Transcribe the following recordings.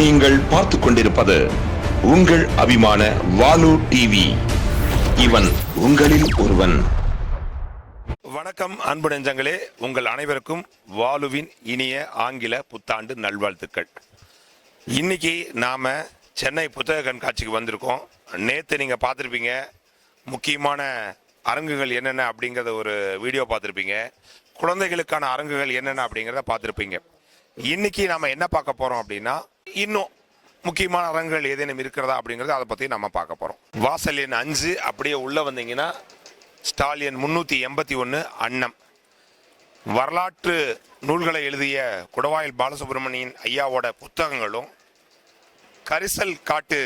நீங்கள் பார்த்து கொண்டிருப்பது உங்கள் அபிமான வாலு டிவி இவன் உங்களில் ஒருவன். வணக்கம் அன்பு நெஞ்சங்களே. உங்கள் அனைவருக்கும் வாலுவின் இனிய ஆங்கில புத்தாண்டு நல்வாழ்த்துக்கள். இன்னைக்கு நாம சென்னை புத்தக கண்காட்சிக்கு வந்திருக்கோம். நேற்று நீங்க பார்த்துருப்பீங்க. முக்கியமான அரங்குகள் என்னென்ன அப்படிங்கிறத ஒரு வீடியோ பார்த்துருப்பீங்க. குழந்தைகளுக்கான அரங்குகள் என்னென்ன அப்படிங்கிறத பார்த்துருப்பீங்க. இன்னைக்கு நாம என்ன பார்க்க போறோம் அப்படின்னா இன்னும் முக்கியமான அரங்குகள் ஏதேனும் இருக்கிறதா அப்படிங்கிறத அதை பற்றி நம்ம பார்க்க போகிறோம் வாசல் எண் அஞ்சு அப்படியே உள்ளே வந்தீங்கன்னா ஸ்டாலியன் முந்நூற்றி எண்பத்தி ஒன்று அன்னம். வரலாற்று நூல்களை எழுதிய குடவாயில் பாலசுப்ரமணியன் ஐயாவோட புத்தகங்களும் கரிசல் காட்டு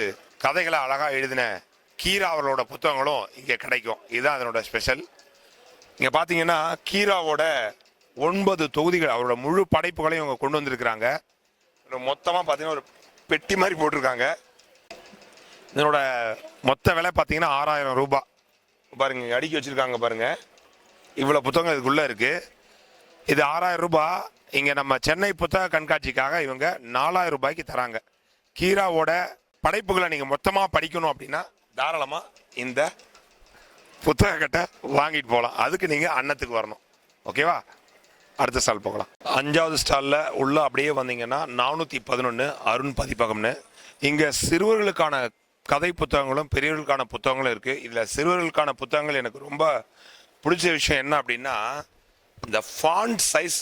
கதைகளை அழகாக எழுதின கீரா அவர்களோட புத்தகங்களும் இங்கே கிடைக்கும். இதுதான் அதனோட ஸ்பெஷல். இங்கே பார்த்தீங்கன்னா கீராவோட ஒன்பது தொகுதிகள் அவரோட முழு படைப்புகளையும் இவங்க கொண்டு வந்திருக்கிறாங்க. மொத்தமாக பார்த்தீங்கன்னா ஒரு பெட்டி மாதிரி போட்டிருக்காங்க. இதனோட மொத்த விலை பார்த்தீங்கன்னா ஆறாயிரம் ரூபாய் பாருங்க அடுக்கி வச்சுருக்காங்க பாருங்கள் இவ்வளோ புத்தகம் இதுக்குள்ளே இருக்குது இது ஆறாயிரம் ரூபாய் இங்கே நம்ம சென்னை புத்தக கண்காட்சிக்காக இவங்க நாலாயிரம் ரூபாய்க்கு தராங்க. கீராவோட படைப்புகளை நீங்கள் மொத்தமாக படிக்கணும் அப்படின்னா தாராளமாக இந்த புத்தகக்கிட்ட வாங்கிட்டு போகலாம் அதுக்கு நீங்கள் அன்னத்துக்கு வரணும். ஓகேவா? அடுத்த ஸ்டால் போகலாம் அஞ்சாவது ஸ்டாலில் உள்ள அப்படியே வந்தீங்கன்னா நானூற்றி பதினொன்று அருண் பதிப்பகம்னு. இங்கே சிறுவர்களுக்கான கதை புத்தகங்களும் பெரியவர்களுக்கான புத்தகங்களும் இருக்குது இதில் சிறுவர்களுக்கான புத்தகங்கள் எனக்கு ரொம்ப பிடிச்ச விஷயம் என்ன அப்படின்னா இந்த ஃபாண்ட் சைஸ்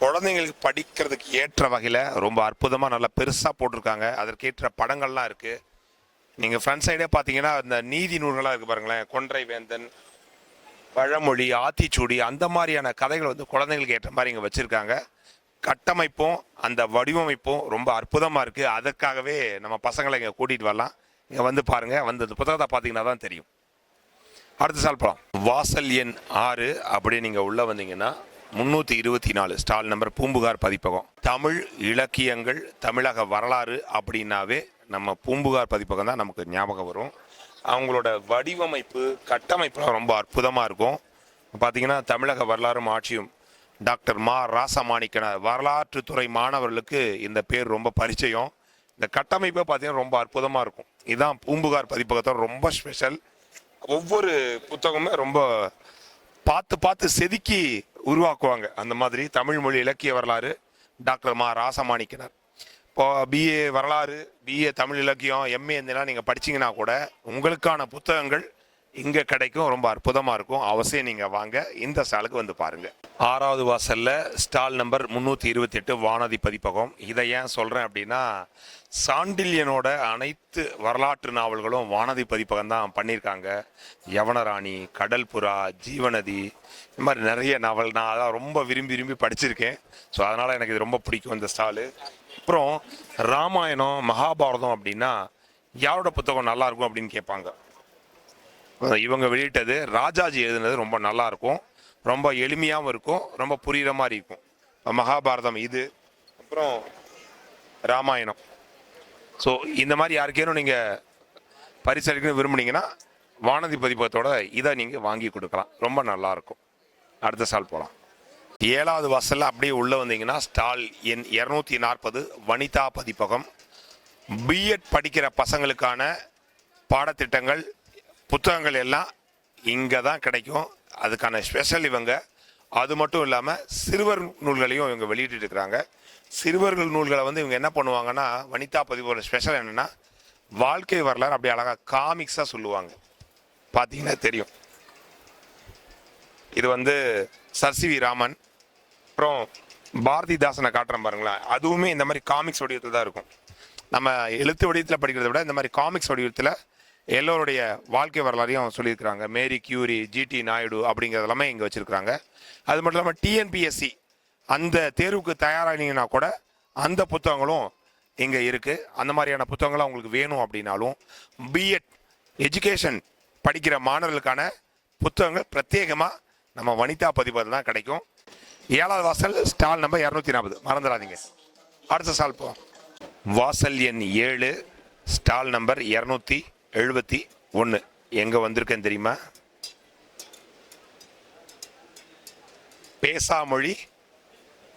குழந்தைங்களுக்கு படிக்கிறதுக்கு ஏற்ற வகையில் ரொம்ப அற்புதமாக நல்லா பெருசாக போட்டிருக்காங்க. அதற்கேற்ற படங்கள்லாம் இருக்குது நீங்கள் ஃப்ரண்ட் சைடே பார்த்தீங்கன்னா இந்த நீதி நூல்களாக இருக்குது பாருங்களேன். கொன்றை வேந்தன் பழமொழி ஆத்திச்சூடி அந்த மாதிரியான கதைகள் வந்து குழந்தைங்களுக்கு ஏற்ற மாதிரி இங்கே வச்சுருக்காங்க. கட்டமைப்பும் அந்த வடிவமைப்பும் ரொம்ப அற்புதமாக இருக்குது அதற்காகவே நம்ம பசங்களை இங்கே கூட்டிகிட்டு வரலாம். இங்கே வந்து பாருங்கள் வந்து இந்த புத்தகத்தை பார்த்தீங்கன்னா தான் தெரியும். அடுத்த சால் போகலாம் வாசல் எண் ஆறு அப்படி நீங்கள் உள்ளே வந்தீங்கன்னா முந்நூற்றி இருபத்தி நாலு ஸ்டால் நம்பர் பூம்புகார் பதிப்பகம். தமிழ் இலக்கியங்கள் தமிழக வரலாறு அப்படின்னாவே நம்ம பூம்புகார் பதிப்பகம் தான் நமக்கு ஞாபகம் வரும். அவங்களோட வடிவமைப்பு கட்டமைப்புலாம் ரொம்ப அற்புதமாக இருக்கும். பார்த்தீங்கன்னா தமிழக வரலாறும் ஆட்சியும் டாக்டர் மா ராசமாணிக்கனார் வரலாற்றுத்துறை மாணவர்களுக்கு இந்த பேர் ரொம்ப பரிச்சயம். இந்த கட்டமைப்பே பார்த்தீங்கன்னா ரொம்ப அற்புதமாக இருக்கும். இதுதான் பூம்புகார் பதிப்பகத்தோட ரொம்ப ஸ்பெஷல். ஒவ்வொரு புத்தகமுமே ரொம்ப பார்த்து பார்த்து செதுக்கி உருவாக்குவாங்க. அந்த மாதிரி தமிழ் மொழி இலக்கிய வரலாறு டாக்டர் மா ராசமாணிக்கனார். இப்போ பிஏ வரலாறு பிஏ தமிழ் இலக்கியம் எம்ஏ இதெல்லாம் நீங்கள் படிச்சீங்கன்னா கூட உங்களுக்கான புத்தகங்கள் இங்கே கிடைக்கும். ரொம்ப அற்புதமாக இருக்கும். அவசியம் நீங்கள் வாங்க. இந்த ஸ்டாலுக்கு வந்து பாருங்கள் ஆறாவது வாசலில் ஸ்டால் நம்பர் முந்நூற்றி இருபத்தெட்டு வானதி பதிப்பகம். இதை ஏன் சொல்கிறேன் அப்படின்னா சாண்டில்யனோட அனைத்து வரலாற்று நாவல்களும் வானதி பதிப்பகம் தான் பண்ணியிருக்காங்க. யவனராணி கடல் புறா ஜீவநதி இந்த மாதிரி நிறைய நாவல். நான் அதான் ரொம்ப விரும்பி விரும்பி படிச்சிருக்கேன். ஸோ அதனால் எனக்கு இது ரொம்ப பிடிக்கும் இந்த ஸ்டாலு. அப்புறம் ராமாயணம் மகாபாரதம் அப்படின்னா யாரோட புத்தகம் நல்லா இருக்கும் அப்படின்னு கேட்பாங்க. இவங்க வெளியிட்டது ராஜாஜி எழுதுனது ரொம்ப நல்லா இருக்கும். ரொம்ப எளிமையாகவும் இருக்கும். ரொம்ப புரிகிற மாதிரி இருக்கும். மகாபாரதம் இது. அப்புறம் ராமாயணம். ஸோ இந்த மாதிரி யாருக்கேனும் நீங்கள் பரிசளிக்கணும்னு விரும்புனீங்கன்னா வானதி பதிப்பத்தோட இதை நீங்கள் வாங்கி கொடுக்கலாம். ரொம்ப நல்லாயிருக்கும் அடுத்த சால் போகலாம் ஏழாவது வாசல்ல அப்படியே உள்ளே வந்தீங்கன்னா ஸ்டால் எண் இரநூத்தி நாற்பது வனிதா பதிப்பகம். பிஎட் படிக்கிற பசங்களுக்கான பாடத்திட்டங்கள் புத்தகங்கள் எல்லாம் இங்கே தான் கிடைக்கும். அதுக்கான ஸ்பெஷல் இவங்க. அது மட்டும் இல்லாமல் சிறுவர் நூல்களையும் இவங்க வெளியிட்டு இருக்கிறாங்க. சிறுவர்கள் நூல்களை வந்து இவங்க என்ன பண்ணுவாங்கன்னா வனிதா பதிவோட ஸ்பெஷல் என்னென்னா வாழ்க்கை வரலாறு அப்படியே அழகாக காமிக்ஸாக சொல்லுவாங்க. பார்த்தீங்கன்னா தெரியும். இது வந்து சர்சிவி ராமன் அப்புறம் பாரதிதாசனை காட்டுறேன் பாருங்களேன். அதுவுமே இந்த மாதிரி காமிக்ஸ் வடிவத்தில் தான் இருக்கும். நம்ம எழுத்து வடிவத்தில் படிக்கிறத விட இந்த மாதிரி காமிக்ஸ் வடிவத்தில் எல்லோருடைய வாழ்க்கை வரலாறையும் சொல்லியிருக்கிறாங்க. மேரி கியூரி ஜிடி நாயுடு அப்படிங்கிறது எல்லாமே இங்கே வச்சுருக்கிறாங்க. அது மட்டும் இல்லாமல் டிஎன்பிஎஸ்சி அந்த தேர்வுக்கு தயாரானீங்கன்னா கூட அந்த புத்தகங்களும் இங்கே இருக்குது அந்த மாதிரியான புத்தகங்கள்லாம் உங்களுக்கு வேணும் அப்படின்னாலும் பிஎட் எஜுகேஷன் படிக்கிற மாணவர்களுக்கான புத்தகங்கள் பிரத்யேகமாக நம்ம வனிதா பதிப்பதில் தான் கிடைக்கும். ஏழாவது வாசல் ஸ்டால் நம்பர் இரநூத்தி நாற்பது மறந்துடாதீங்க. அடுத்த ஸ்டால் போ. வாசல் எண் ஏழு ஸ்டால் நம்பர் இரநூத்தி எழுபத்தி ஒன்று எங்கே வந்திருக்கேன்னு தெரியுமா? பேசாமொழி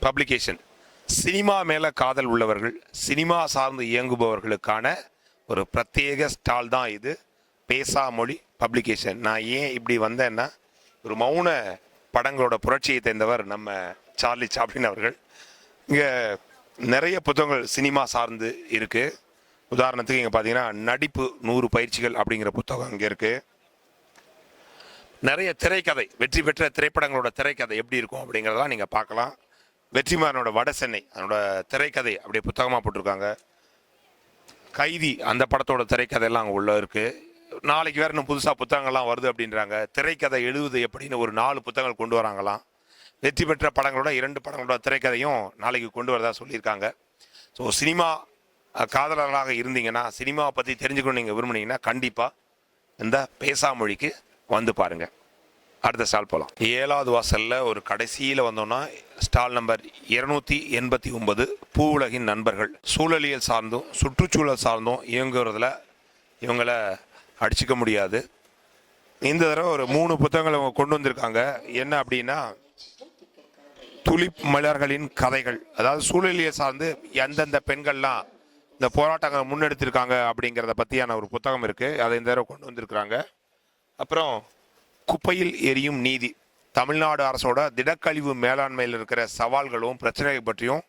பப்ளிகேஷன் சினிமா மேல காதல் உள்ளவர்கள் சினிமா சார்ந்து இயங்குபவர்களுக்கான ஒரு பிரத்யேக ஸ்டால் தான் இது. பேசாமொழி பப்ளிகேஷன் நான் ஏன் இப்படி வந்தேன்னா ஒரு மௌன படங்களோட புரட்சியை தேர்ந்தவர் நம்ம சார்லி சாப்ளின் அவர்கள். இங்கே நிறைய புத்தகங்கள் சினிமா சார்ந்து இருக்குது உதாரணத்துக்கு இங்கே பார்த்தீங்கன்னா நடிப்பு நூறு பயிற்சிகள் அப்படிங்கிற புத்தகம் இங்கே இருக்குது நிறைய திரைக்கதை வெற்றி பெற்ற திரைப்படங்களோட திரைக்கதை எப்படி இருக்கும் அப்படிங்கிறதெல்லாம் நீங்கள் பார்க்கலாம். வெற்றிமாறனோட வட சென்னை அதனோட திரைக்கதை அப்படியே புத்தகமாக போட்டிருக்காங்க. கைதி அந்த படத்தோட திரைக்கதையெல்லாம் அங்கே உள்ள இருக்குது நாளைக்கு வேற இன்னும் புதுசாக புத்தகங்கள்லாம் வருது அப்படின்றாங்க. திரைக்கதை எழுதுவது எப்படின்னு ஒரு நாலு புத்தகங்கள் கொண்டு வராங்களாம். வெற்றி பெற்ற படங்களோட இரண்டு படங்களோட திரைக்கதையும் நாளைக்கு கொண்டு வரதா சொல்லியிருக்காங்க. ஸோ சினிமா காதலர்களாக இருந்தீங்கன்னா சினிமாவை பற்றி தெரிஞ்சுக்கணும் நீங்கள் விரும்புனீங்கன்னா கண்டிப்பாக இந்த பேசாமொழிக்கு வந்து பாருங்கள் அடுத்த ஸ்டால் போகலாம் ஏழாவது வாசலில் ஒரு கடைசியில் வந்தோம்னா ஸ்டால் நம்பர் இருநூத்தி எண்பத்தி ஒன்பது பூ உலகின் நண்பர்கள். சூழலியல் சார்ந்தும் சுற்றுச்சூழல் சார்ந்தும் இயங்குறதுல இவங்களை அடிச்சுக்க முடியாது. இந்த தடவை ஒரு மூணு புத்தகங்கள் அவங்க கொண்டு வந்திருக்காங்க. என்ன அப்படின்னா துளிப் மலர்களின் கதைகள். அதாவது சூழலியை சார்ந்து எந்தெந்த பெண்கள்லாம் இந்த போராட்டங்களை முன்னெடுத்திருக்காங்க அப்படிங்கிறத பற்றியான ஒரு புத்தகம் இருக்குது அதை இந்த தடவை கொண்டு வந்திருக்கிறாங்க. அப்புறம் குப்பையில் எரியும் நீதி. தமிழ்நாடு அரசோட திடக்கழிவு மேலாண்மையில் இருக்கிற சவால்களும் பிரச்சனைகள் பற்றியும்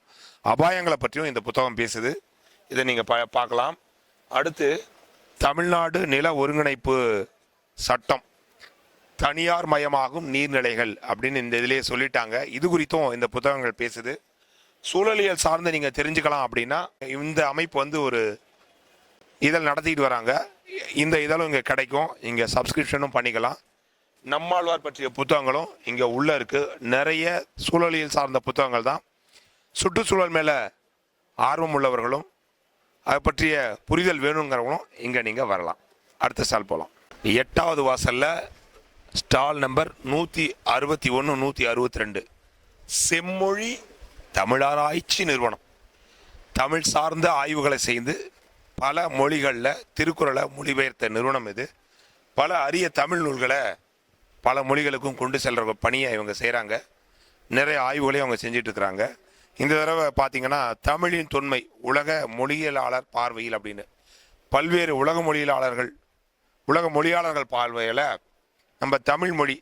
அபாயங்களை பற்றியும் இந்த புத்தகம் பேசுது. இதை நீங்கள் பா பார்க்கலாம். அடுத்து தமிழ்நாடு நில ஒருங்கிணைப்பு சட்டம் தனியார் மயமாகும் நீர்நிலைகள் அப்படின்னு இந்த இதிலே சொல்லிட்டாங்க. இது குறித்தும் இந்த புத்தகங்கள் பேசுது. சூழலியல் சார்ந்து நீங்கள் தெரிஞ்சுக்கலாம் அப்படின்னா இந்த அமைப்பு வந்து ஒரு இதழ் நடத்திட்டு வராங்க. இந்த இதழும் இங்கே கிடைக்கும். இங்கே சப்ஸ்கிரிப்ஷனும் பண்ணிக்கலாம். நம்மாழ்வார் பற்றிய புத்தகங்களும் இங்கே உள்ள இருக்கு. நிறைய சூழலியல் சார்ந்த புத்தகங்கள் தான். சுற்றுச்சூழல் மேலே ஆர்வம் உள்ளவர்களும் அதை பற்றிய புரிதல் வேணுங்கிறவங்களும் இங்கே நீங்கள் வரலாம். அடுத்த ஸ்டால் போகலாம் எட்டாவது வாசலில் ஸ்டால் நம்பர் நூற்றி அறுபத்தி ஒன்று நூற்றி அறுபத்தி ரெண்டு. செம்மொழி தமிழாராய்ச்சி நிறுவனம். தமிழ் சார்ந்த ஆய்வுகளை செய்து பல மொழிகளில் திருக்குறளை மொழிபெயர்த்த நிறுவனம் இது. பல அரிய தமிழ் நூல்களை பல மொழிகளுக்கும் கொண்டு செல்கிற பணியை இவங்க செய்கிறாங்க நிறைய ஆய்வுகளையும் அவங்க செஞ்சிட்ருக்கிறாங்க இந்த தடவை பார்த்தீங்கன்னா தமிழின் தொன்மை உலக மொழியியலாளர் பார்வையில் அப்படின்னு. பல்வேறு உலக மொழியியலாளர்கள் உலக மொழியாளர்கள் பார்வையில் நம்ம தமிழ் மொழி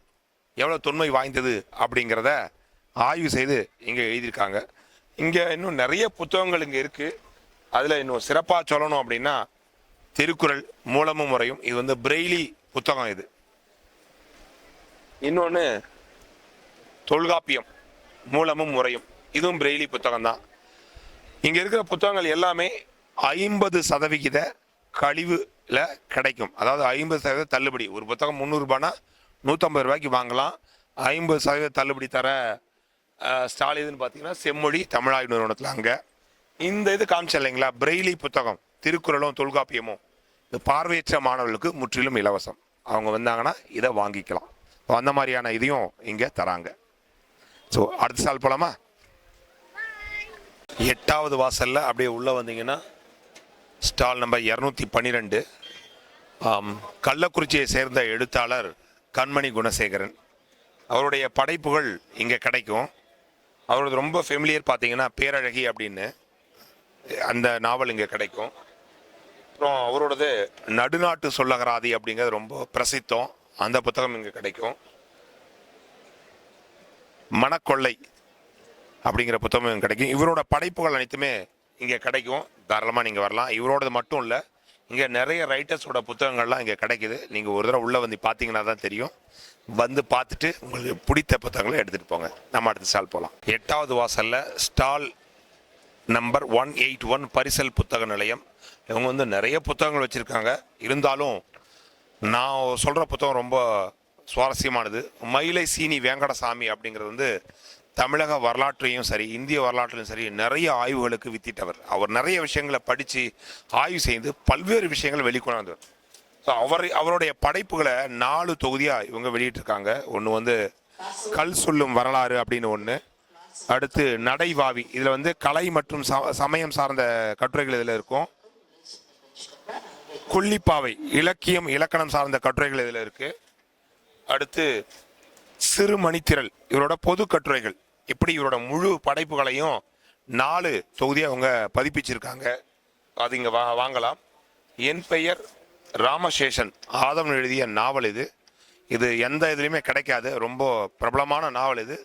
எவ்வளோ தொன்மை வாய்ந்தது அப்படிங்கிறத ஆய்வு செய்து இங்கே எழுதியிருக்காங்க. இங்கே இன்னும் நிறைய புத்தகங்கள் இங்கே இருக்குது அதில் இன்னும் சிறப்பாக சொல்லணும் அப்படின்னா திருக்குறள் மூலமும் முறையும். இது வந்து பிரெய்லி புத்தகம் இது. இன்னொன்று தொல்காப்பியம் மூலமும் முறையும். இதுவும் பிரெய்லி புத்தகம் தான். இங்கே இருக்கிற புத்தகங்கள் எல்லாமே ஐம்பது சதவிகித கழிவில் கிடைக்கும். அதாவது ஐம்பது சதவீத தள்ளுபடி. ஒரு புத்தகம் முந்நூறுரூபானா நூற்றம்பது ரூபாய்க்கு வாங்கலாம். ஐம்பது சதவீத தள்ளுபடி தர ஸ்டால் இதுன்னு பார்த்தீங்கன்னா செம்மொழி தமிழாய்வு நிறுவனத்தில் அங்கே. இந்த இது காமிச்ச இல்லைங்களா? பிரெய்லி புத்தகம் திருக்குறளும் தொல்காப்பியமும். இந்த பார்வையற்ற மாணவர்களுக்கு முற்றிலும் இலவசம். அவங்க வந்தாங்கன்னா இதை வாங்கிக்கலாம். அந்த மாதிரியான இதையும் இங்கே தராங்க. ஸோ அடுத்த சால் போலாமா? எட்டாவது வாசல்ல அப்படியே உள்ளே வந்தீங்கன்னா ஸ்டால் நம்பர் இரநூத்தி பன்னிரெண்டு. கள்ளக்குறிச்சியை சேர்ந்த எழுத்தாளர் கண்மணி குணசேகரன். அவருடைய படைப்புகள் இங்கே கிடைக்கும். அவரது ரொம்ப ஃபெமிலியர் பார்த்தீங்கன்னா பேரழகி அப்படின்னு அந்த நாவல் இங்கே கிடைக்கும். அப்புறம் அவரோடது நடுநாட்டு சொல்லகராதி அப்படிங்கிறது ரொம்ப பிரசித்தம். அந்த புத்தகம் இங்கே கிடைக்கும். மணக்கொள்ளை. அப்படிங்கிற புத்தகம் கிடைக்கும். இவரோட படைப்புகள் அனைத்துமே இங்கே கிடைக்கும். தாராளமாக நீங்கள் வரலாம். இவரோடது மட்டும் இல்லை இங்கே நிறைய ரைட்டர்ஸோட புத்தகங்கள்லாம் இங்கே கிடைக்குது. நீங்கள் ஒரு தடவை உள்ளே வந்து பார்த்தீங்கன்னா தான் தெரியும். வந்து பார்த்துட்டு உங்களுக்கு பிடித்த புத்தகங்களை எடுத்துகிட்டு போங்க. நம்ம அடுத்த ஸ்டால் போகலாம் எட்டாவது வாசலில் stall number one eight one Parisal புத்தக நிலையம். இவங்க வந்து நிறைய புத்தகங்கள் வச்சுருக்காங்க. இருந்தாலும் நான் சொல்கிற புத்தகம் ரொம்ப சுவாரஸ்யமானது. மயிலை சீனி வேங்கடசாமி அப்படிங்கிறது வந்து தமிழக வரலாற்றையும் சரி இந்திய வரலாற்றையும் சரி நிறைய ஆய்வுகளுக்கு வித்திட்டவர். அவர் நிறைய விஷயங்களை படித்து ஆய்வு செய்து பல்வேறு விஷயங்களை வெளிக்கொண்டாந்தவர் ஸோ அவர் அவருடைய படைப்புகளை நாலு தொகுதியாக இவங்க வெளியிட்டிருக்காங்க. ஒன்று வந்து கல் சொல்லும் வரலாறு அப்படின்னு ஒன்று அடுத்து நடைவாவி. இதில் வந்து கலை மற்றும் ச- சமயம் சார்ந்த கட்டுரைகள் இதில் இருக்கும். கொல்லிப்பாவை இலக்கியம் இலக்கணம் சார்ந்த கட்டுரைகள் இதில் இருக்குது அடுத்து சிறுமணித்திரள் இவரோட பொது கட்டுரைகள். இப்படி இவரோட முழு படைப்புகளையும் நாலு தொகுதியை அவங்க பதிப்பிச்சிருக்காங்க? அது இங்கே வா வாங்கலாம். என் பெயர் ராமசேஷன். ஆதம் எழுதிய நாவல் இது. இது எந்த இதுலேயுமே கிடைக்காது. ரொம்ப பிரபலமான நாவல் இது.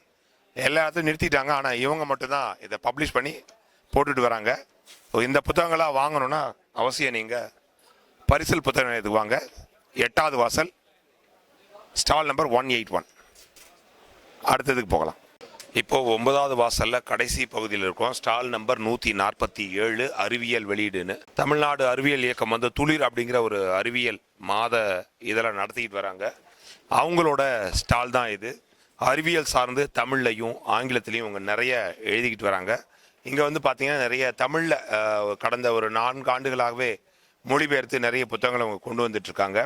எல்லா இடத்தையும் நிறுத்திட்டாங்க. ஆனால் இவங்க மட்டும்தான் இதை பப்ளிஷ் பண்ணி போட்டுட்டு வராங்க. இந்த புத்தகங்களாக வாங்கணும்னா அவசியம் நீங்கள் பரிசல் புத்தகம் நிலையத்துக்கு வாங்க எட்டாவது வாசல் stall number one eight one அடுத்ததுக்கு போகலாம். இப்போ ஒன்பதாவது வாசல்ல கடைசி பகுதியில் இருக்கோம். ஸ்டால் நம்பர் நூத்தி நாற்பத்தி ஏழு அறிவியல் வெளியீடுன்னு. தமிழ்நாடு அறிவியல் இயக்கம் வந்து துளிர் அப்படிங்கிற ஒரு அறிவியல் மாத இதெல்லாம் நடத்திக்கிட்டு வராங்க. அவங்களோட ஸ்டால் தான் இது. அறிவியல் சார்ந்து தமிழ்லையும் ஆங்கிலத்திலையும் அவங்க நிறைய எழுதிக்கிட்டு வராங்க. இங்கே வந்து பார்த்தீங்கன்னா நிறைய தமிழில் கடந்த ஒரு நான்கு ஆண்டுகளாகவே மொழிபெயர்த்து நிறைய புத்தகங்களை அவங்க கொண்டு வந்துட்டு இருக்காங்க.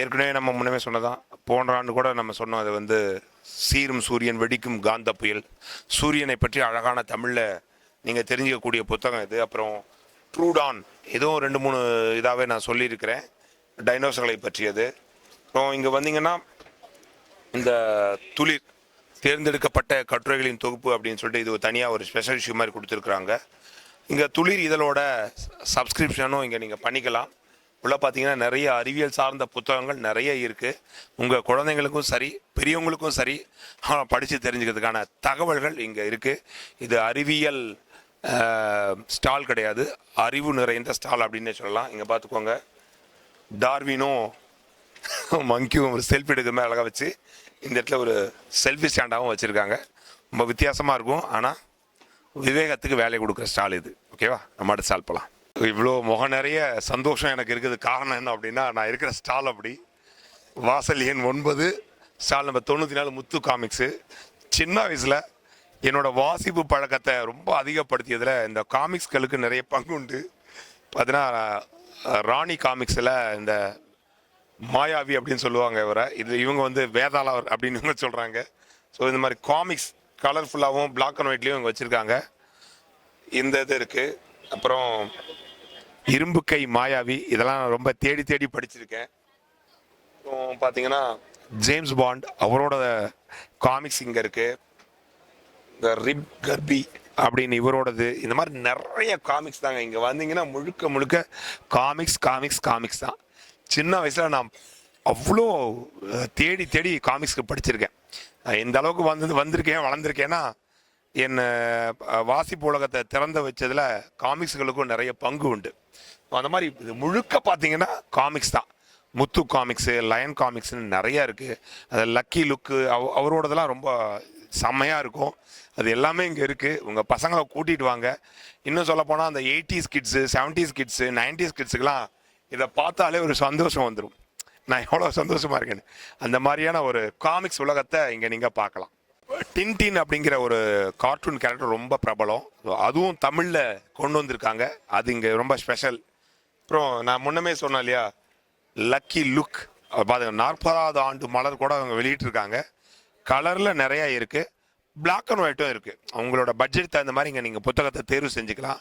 ஏற்கனவே நம்ம முன்னமே சொன்னதான். போன்ற ஆண்டு கூட நம்ம சொன்னோம் அது வந்து சீரும் சூரியன் வெடிக்கும் காந்த புயல். சூரியனை பற்றி அழகான தமிழில் நீங்கள் தெரிஞ்சுக்கக்கூடிய புத்தகம் இது. அப்புறம் ட்ரூடான். இதுவும் ரெண்டு மூணு இதாகவே நான் சொல்லியிருக்கிறேன். டைனோசர்களை பற்றியது. அப்புறம் இங்கே வந்தீங்கன்னா இந்த துளிர் தேர்ந்தெடுக்கப்பட்ட கட்டுரைகளின் தொகுப்பு அப்படின்னு சொல்லிட்டு இது தனியாக ஒரு ஸ்பெஷல் இஷ்யூ மாதிரி கொடுத்துருக்குறாங்க. இங்கே துளிர் இதழோட சப்ஸ்கிரிப்ஷனும் இங்கே நீங்கள் பண்ணிக்கலாம். உள்ள பார்த்தீங்கன்னா நிறைய அறிவியல் சார்ந்த புத்தகங்கள் நிறைய இருக்குது உங்கள் குழந்தைங்களுக்கும் சரி பெரியவங்களுக்கும் சரி படித்து தெரிஞ்சுக்கிறதுக்கான தகவல்கள் இங்கே இருக்குது இது அறிவியல் ஸ்டால் கிடையாது. அறிவு நிறைந்த ஸ்டால் அப்படின்னே சொல்லலாம். இங்கே பார்த்துக்கோங்க டார்வினும் மங்கியும் ஒரு செல்ஃபி எடுக்கிற மாதிரி அழகாக வச்சு இந்த இடத்துல ஒரு செல்ஃபி ஸ்டாண்டாகவும் வச்சுருக்காங்க. ரொம்ப வித்தியாசமாக இருக்கும். ஆனால் விவேகத்துக்கு வேலை கொடுக்குற ஸ்டால் இது. ஓகேவா? நம்ம அடுத்த ஸ்டால் போகலாம் இவ்வளோ முக நிறைய சந்தோஷம் எனக்கு இருக்குது. காரணம் என்ன அப்படின்னா நான் இருக்கிற ஸ்டால் அப்படி. வாசல் எண் ஒன்பது ஸ்டால் நம்பர் தொண்ணூற்றி நாலு முத்து காமிக்ஸு சின்ன வயசில் என்னோட வாசிப்பு பழக்கத்தை ரொம்ப அதிகப்படுத்தியதில் இந்த காமிக்ஸ்களுக்கு நிறைய பங்கு உண்டு. பார்த்தீங்கன்னா ராணி காமிக்ஸில் இந்த மாயாவி அப்படின்னு சொல்லுவாங்க இவரை. இது இவங்க வந்து வேதாளர் அப்படின்னு இவங்க சொல்கிறாங்க ஸோ இந்த மாதிரி காமிக்ஸ் கலர்ஃபுல்லாகவும் பிளாக் அண்ட் ஒயிட்லேயும் இவங்க வச்சுருக்காங்க. இந்த இது இருக்குது அப்புறம் இரும்பு கை மாயாவி இதெல்லாம் நான் ரொம்ப தேடி தேடி படிச்சிருக்கேன். பார்த்தீங்கன்னா ஜேம்ஸ் பாண்ட் அவரோட காமிக்ஸ் இங்கே இருக்குது இந்த ரிப் கர்பி அப்படின்னு இவரோடது இந்த மாதிரி நிறைய காமிக்ஸ் தாங்க. இங்கே வந்தீங்கன்னா முழுக்க முழுக்க காமிக்ஸ் காமிக்ஸ் காமிக்ஸ் தான். சின்ன வயசில் நான் அவ்வளோ தேடி தேடி காமிக்ஸ்க்கு படிச்சிருக்கேன். எந்த அளவுக்கு வந்து வந்திருக்கேன் வளர்ந்துருக்கேன்னா என் வாசிப்பு உலகத்தை திறந்து வச்சதில் காமிக்ஸ்களுக்கும் நிறைய பங்கு உண்டு. அந்த மாதிரி இது முழுக்க பார்த்தீங்கன்னா காமிக்ஸ் தான். முத்து காமிக்ஸு லயன் காமிக்ஸ்னு நிறையா இருக்குது அது லக்கி லுக்கு அவ அவரோடதெல்லாம் ரொம்ப செம்மையாக இருக்கும். அது எல்லாமே இங்கே இருக்குது உங்கள் பசங்களை கூட்டிகிட்டு வாங்க. இன்னும் சொல்லப்போனால் அந்த eighties kids seventies kids nineties கிட்ஸுக்கெலாம் இதை பார்த்தாலே ஒரு சந்தோஷம் வந்துடும் நான் எவ்வளோ சந்தோஷமாக இருக்கேன்னு. அந்த மாதிரியான ஒரு காமிக்ஸ் உலகத்தை இங்கே நீங்கள் பார்க்கலாம். டின்டின் அப்படிங்கிற ஒரு கார்ட்டூன் கேரக்டர் ரொம்ப பிரபலம். அதுவும் தமிழில் கொண்டு வந்திருக்காங்க. அது இங்கே ரொம்ப ஸ்பெஷல் அப்புறம் நான் முன்னமே சொன்னேன் இல்லையா? லக்கி லுக் பாருங்க நாற்பதாவது ஆண்டு மலர் கூட அவங்க வெளியிட்டிருக்காங்க. கலரில் நிறையா இருக்குது பிளாக் அண்ட் ஒயிட்டும் இருக்குது அவங்களோட பட்ஜெட் தகுந்த மாதிரி இங்கே நீங்கள் புத்தகத்தை தேர்வு செஞ்சுக்கலாம்.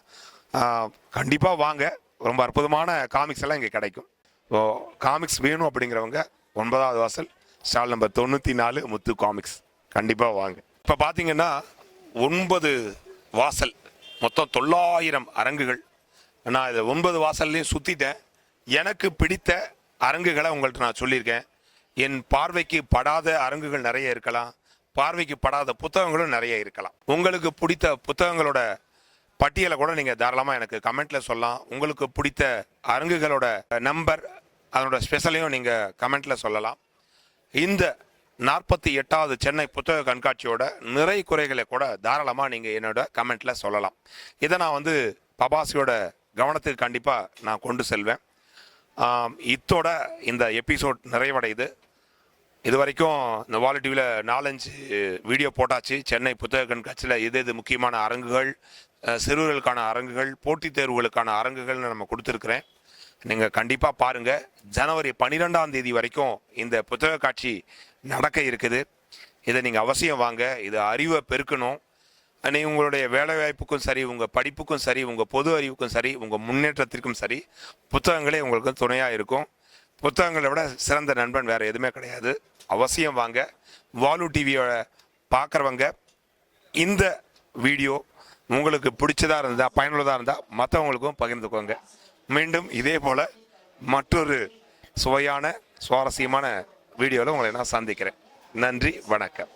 கண்டிப்பாக வாங்க. ரொம்ப அற்புதமான காமிக்ஸ் எல்லாம் இங்கே கிடைக்கும். ஸோ காமிக்ஸ் வேணும் அப்படிங்கிறவங்க ஒன்பதாவது வாசல் ஸ்டால் நம்பர் தொண்ணூற்றி நாலு முத்து காமிக்ஸ் கண்டிப்பாக வாங்க. இப்போ பார்த்தீங்கன்னா ஒன்பது வாசல் மொத்தம் தொள்ளாயிரம் அரங்குகள். நான் இதை ஒன்பது வாசல்லையும் சுற்றிட்டேன் எனக்கு பிடித்த அரங்குகளை உங்கள்கிட்ட நான் சொல்லியிருக்கேன். என் பார்வைக்கு படாத அரங்குகள் நிறைய இருக்கலாம். பார்வைக்கு படாத புத்தகங்களும் நிறைய இருக்கலாம். உங்களுக்கு பிடித்த புத்தகங்களோட பட்டியலை கூட நீங்கள் தாராளமாக எனக்கு கமெண்ட்டில் சொல்லலாம். உங்களுக்கு பிடித்த அரங்குகளோட நம்பர் அதனோட ஸ்பெஷலையும் நீங்கள் கமெண்ட்டில் சொல்லலாம். இந்த நாற்பத்தி எட்டாவது சென்னை புத்தக கண்காட்சியோட நிறை குறைகளை கூட தாராளமாக நீங்கள் என்னோட கமெண்ட்டில் சொல்லலாம். இதை நான் வந்து பபாசியோட கவனத்துக்கு கண்டிப்பாக நான் கொண்டு செல்வேன். இத்தோட இந்த எபிசோட் நிறைவடையுது. இது வரைக்கும் இந்த வாலி டிவியில் நாலஞ்சு வீடியோ போட்டாச்சு. சென்னை புத்தக கண்காட்சியில் எது எது முக்கியமான அரங்குகள் சிறுவர்களுக்கான அரங்குகள் போட்டித் தேர்வுகளுக்கான அரங்குகள்னு நம்ம கொடுத்துருக்குறேன். நீங்கள் கண்டிப்பாக பாருங்கள் ஜனவரி பன்னிரெண்டாம் தேதி வரைக்கும் இந்த புத்தக காட்சி நடக்க இருக்குது. இதை நீங்கள் அவசியம் வாங்க. இது அறிவை பெருக்கணும். அன்னை உங்களுடைய வேலைவாய்ப்புக்கும் சரி உங்கள் படிப்புக்கும் சரி உங்கள் பொது அறிவுக்கும் சரி உங்கள் முன்னேற்றத்திற்கும் சரி புத்தகங்களே உங்களுக்கு துணையாக இருக்கும். புத்தகங்களை விட சிறந்த நண்பன் வேறு எதுவுமே கிடையாது. அவசியம் வாங்க. வாலு டிவியோட பார்க்குறவங்க இந்த வீடியோ உங்களுக்கு பிடிச்சதாக இருந்தால் பயனுள்ளதாக இருந்தால் மற்றவங்களுக்கும் பகிர்ந்துக்கோங்க. மீண்டும் இதே போல் மற்றொரு சுவையான சுவாரஸ்யமான வீடியோவில் உங்களை நான் சந்திக்கிறேன். நன்றி வணக்கம்.